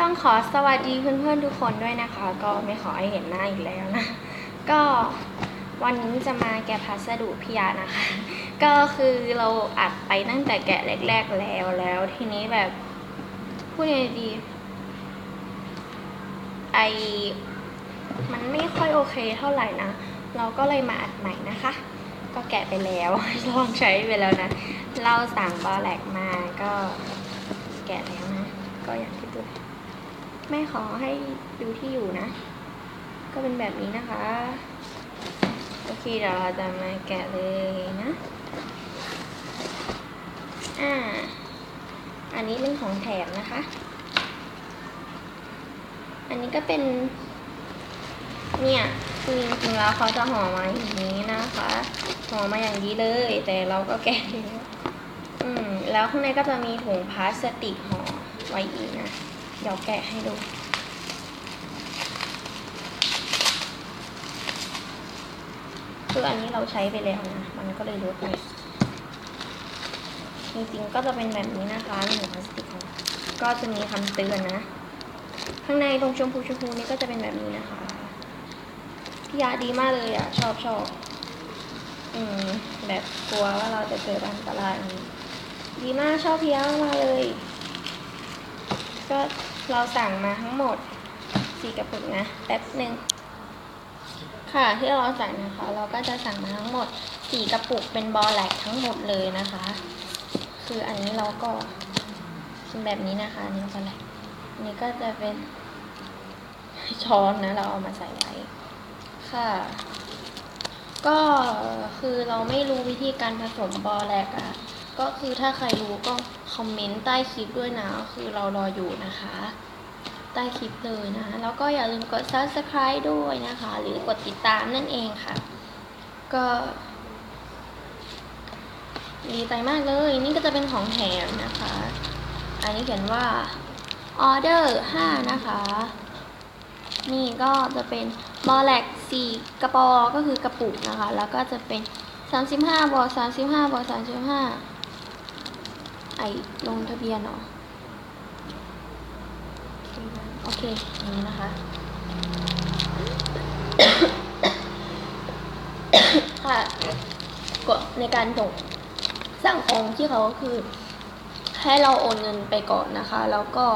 ต้องขอสวัสดีเพื่อนๆทุกคนด้วยนะคะ ก็ไม่ขอให้เห็นหน้าอีกแล้วนะ ก็วันนี้จะมาแกะพัสดุพิยานะคะ ก็คือเราอัดไปตั้งแต่แกะแรก ๆแล้วแล้ว ทีนี้แบบพูดยังไงดี ไอมันไม่ค่อยโอเคเท่าไหร่นะ เราก็เลยมาอัดใหม่นะคะ ก็แกะไปแล้วลองใช้ไปแล้วนะ เราสั่งบอแลกมาก็แกะแล้วนะ ก็อย่างที่ดู แม่ขอให้ดูที่อยู่นะ ก็เป็นแบบนี้นะคะ โอเคเดี๋ยวเราจะมาแกะเลยนะ อ่า อันนี้เป็นของแถมนะคะ อันนี้ก็เป็น เนี่ยคือจริงๆแล้วเขาจะห่อมาอย่างนี้นะคะ ห่อมาอย่างนี้เลย แต่เราก็แกะแล้วอืม แล้วข้างในก็จะมีถุงพลาสติกห่อไว้อีกนะ เดี๋ยวแกะให้ดูคืออันนี้เราใช้ไปแล้วนะ มันก็เลยลดเลยจริงๆก็จะเป็นแบบนี้นะคะมีถุงพลาสติกก็จะมีคำเตือนนะ ข้างในตรงชมพูชมพูนี่ก็จะเป็นแบบนี้นะคะพี่ยาดีมากเลยอะ ชอบชอบอืม แบบกลัวว่าเราจะเจออันตรายนี้ดีมากชอบพี่ยามากเลย ก็ เราสั่งมาทั้งหมดสี่กระปุกนะแป๊บหนึ่งค่ะที่เราสั่งนะคะ เราก็จะสั่งมาทั้งหมดสี่กระปุกเป็นบอลแลกทั้งหมดเลยนะคะ คืออันนี้เราก็เป็นแบบนี้นะคะอันนี่บอลแลกนนี้ก็จะเป็นช้อนนะ เราเอามาใส่ไว้ค่ะ ก็คือเราไม่รู้วิธีการผสมบอแลกอะ ก็คือถ้าใครรู้ก็คอมเมนต์ใต้คลิปด้วยนะคือเรารออยู่นะคะ ใต้คลิปเลยนะ แล้วก็อย่าลืมกด subscribe ด้วยนะคะ หรือกดติดตามนั่นเองค่ะ ก็ดีใจมากเลย นี่ก็จะเป็นของแถมนะคะ อันนี้เขียนว่าออเดอร์5นะคะ นี่ก็จะเป็นบอแลกสี่กระปอก็คือกระปุกนะคะ แล้วก็จะเป็นสามสิบห้าบอสามสิบห้าบ อสามสิบห้าไอลงทะเบียนเนาะโอเคอย่างนี้นะคะค่ะกดในการส่งสั่งของที่เขาคือ ให้เราโอนเงินไปก่อนนะคะ แล้วก็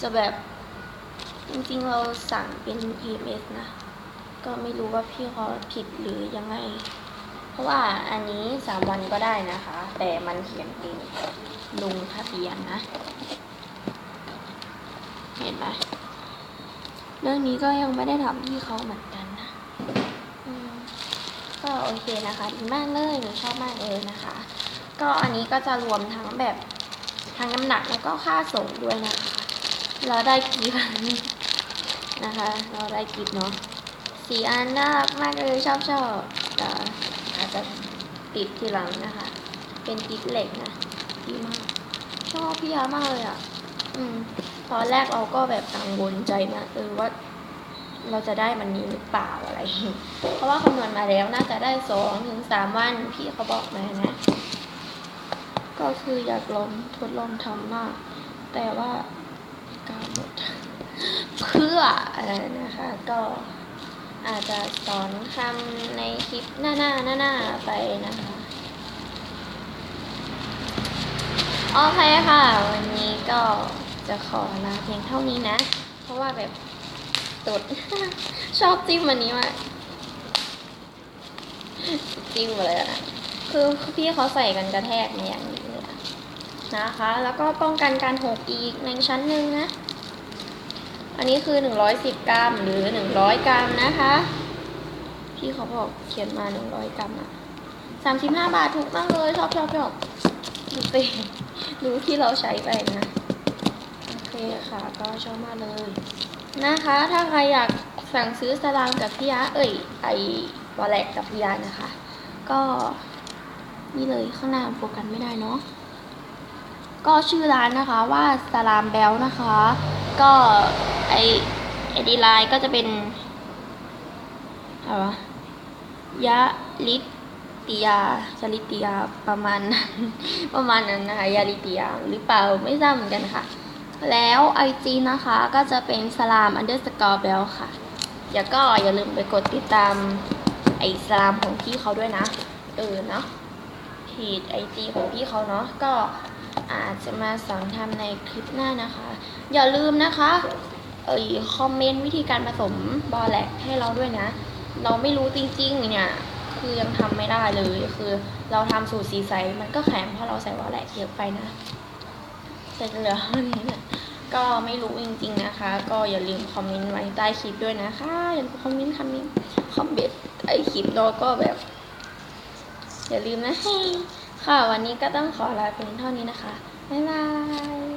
จะแบบจริงๆเราสั่งเป็น EMS นะ ก็ไม่รู้ว่าพี่เขาผิดหรือยังไง เพราะว่าอันนี้สามวันก็ได้นะคะ แต่มันเขียนเป็น ลงทะเบียนนะ เห็นไหมเรื่องนี้ก็ยังไม่ได้ทำพี่เขาเหมือนกันนะก็โอเคนะคะดีมากเลยหนูชอบมากเลยนะคะ ก็อันนี้ก็จะรวมทั้งแบบทั้งน้ำหนักแล้วก็ค่าส่งด้วยนะคะ เราได้กี่พันนะคะ เราได้กิฟเนาะสีอันน่ารักมากเลยชอบชอบอาจจะติดทีหลังนะคะ เป็นกิฟต์เหล็กนะ ชอบพี่ยามากเลยอะ อืม ตอนแรกเราก็แบบกังวลใจนะเออว่า เราจะได้มันนี้หรือเปล่าอะไร เพราะว่าคำนวณมาแล้วน่าจะได้สองถึงสามวันพี่เขาบอกมานะ ก็คืออยากลองทดลองทำมาก แต่ว่าการหมดเพื่ออะไรนะคะ ก็อาจจะสอนคำในคลิปหน้าหน้าหน้าหน้าๆไปนะคะ โอเคค่ะ วันนี้ก็จะขอลาเพียงเท่านี้นะ เพราะว่าแบบตุด ชอบจิ้มอันนี้มากจิ้มมดเลยนะคือพี่เขาใส่กันกระแทกอย่างนี้เลยนะคะ แล้วก็ป้องกันการหกอีกในชั้นหนึ่งนะ อันนี้คือ 110 กรัมหรือ 100 กรัมนะคะ พี่เขาบอกเขียนมา 100 กรัมอะ35 บาทถูกมากเลย ชอบชอบชอบ ดูสิดูที่เราใช้ไปนะโอเคค่ะก็ชอบมากเลย นะคะ ถ้าใครอยากสั่งซื้อสลามกับพี่ยาเอ้ยไอวอลเล็ตกับพี่ยานะคะ ก็นี่เลยข้างหน้าโฟกัสไม่ได้เนาะก็ชื่อร้านนะคะว่าสลามแบลนะคะ ก็ไอไอดีไลน์ก็จะเป็นอะไรวะยะลิ ติยาชลิติยาประมาณนั้นประมาณนั้นนะคะยาลิติยาหรือเปล่าไม่ทราบเหมือนกันค่ะ แล้ว IG นะคะก็จะเป็นสลาม underscore bell ค่ะเดี๋ยวก็อย่าลืมไปกดติดตามไอสลามของพี่เขาด้วยนะ เออเนาะเพจ IG ของพี่เขาเนาะก็อาจจะมาสอนทำในคลิปหน้านะคะ อย่าลืมนะคะเออคอมเมนต์วิธีการผสมบอแลกให้เราด้วยนะ เราไม่รู้จริงๆเนี่ย คือยังทำไม่ได้เลย คือเราทำสูตรสีใสมันก็แข็งเพราะเราใส่บอแลกเยอะไปนะใส่เหลือเท่านี้แหละก็ไม่รู้จริงๆนะคะ ก็อย่าลืมคอมเมนต์ไว้ใต้คลิปด้วยนะคะอย่าลืมคอมเมนต์คอมเมนต์คอมเมนต์ไอคลิปเราก็แบบ อย่าลืมนะค่ะวันนี้ก็ต้องขอลาเพียงเท่านี้นะคะบ๊ายบาย